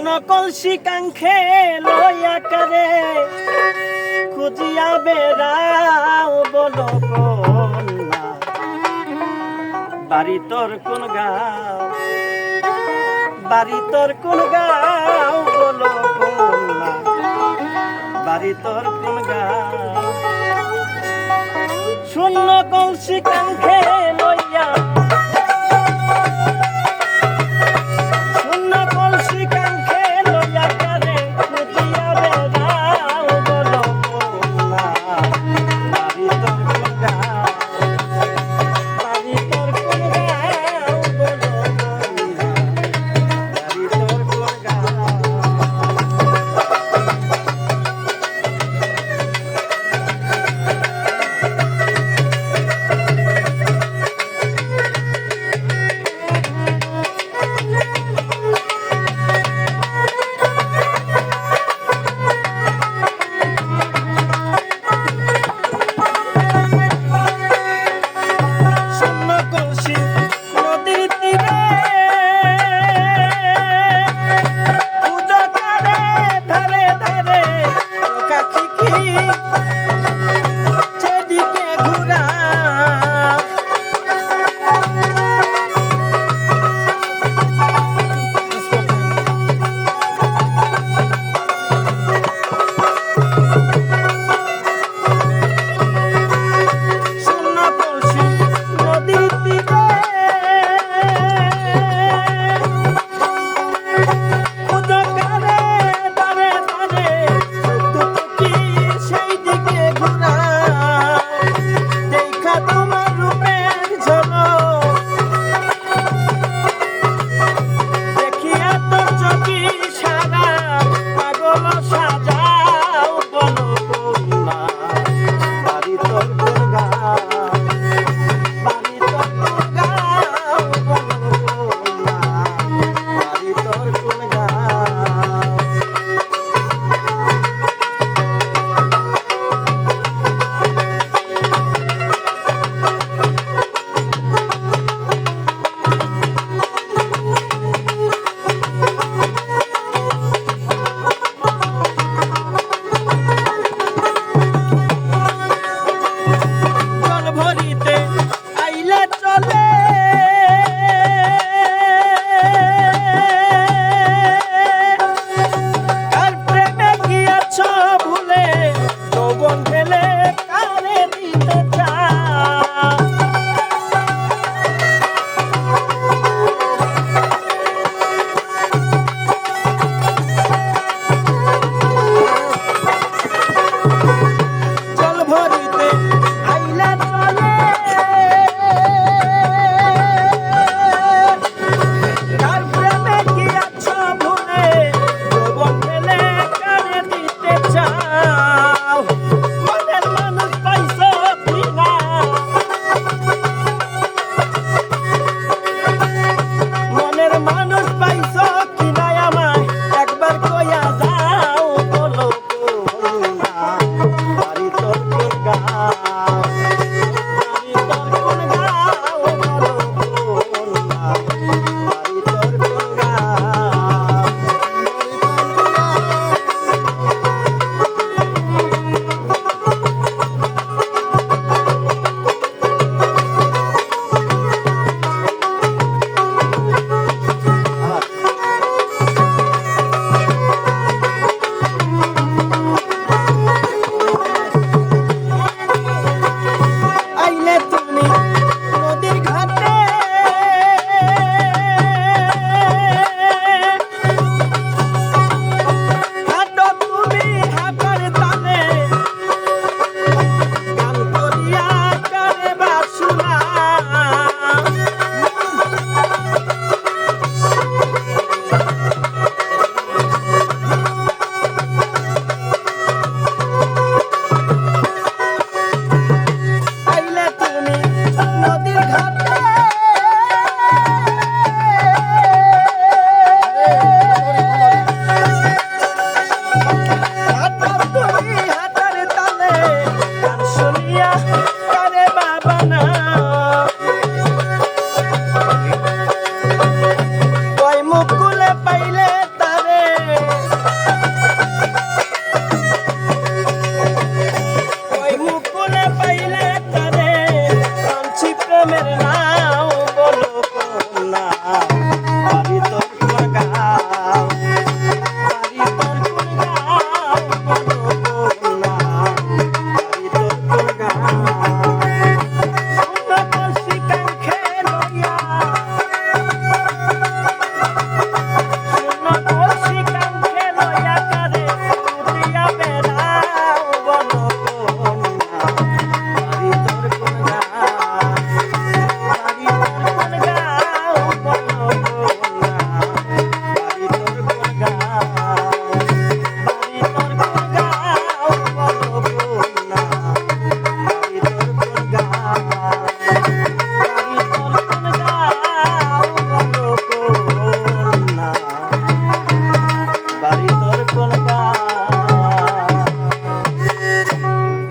শূন্য কলসি কাঙ্ক্ষে লইয়া কারে খুঁজিয়া বেড়াও বলো বাড়ি তোর কোন গাও? বাড়ি তোর কোন গাও বলো বাড়ি তোর কোন গাও? শূন্য কলসি কাঙ্ক্ষে মেরে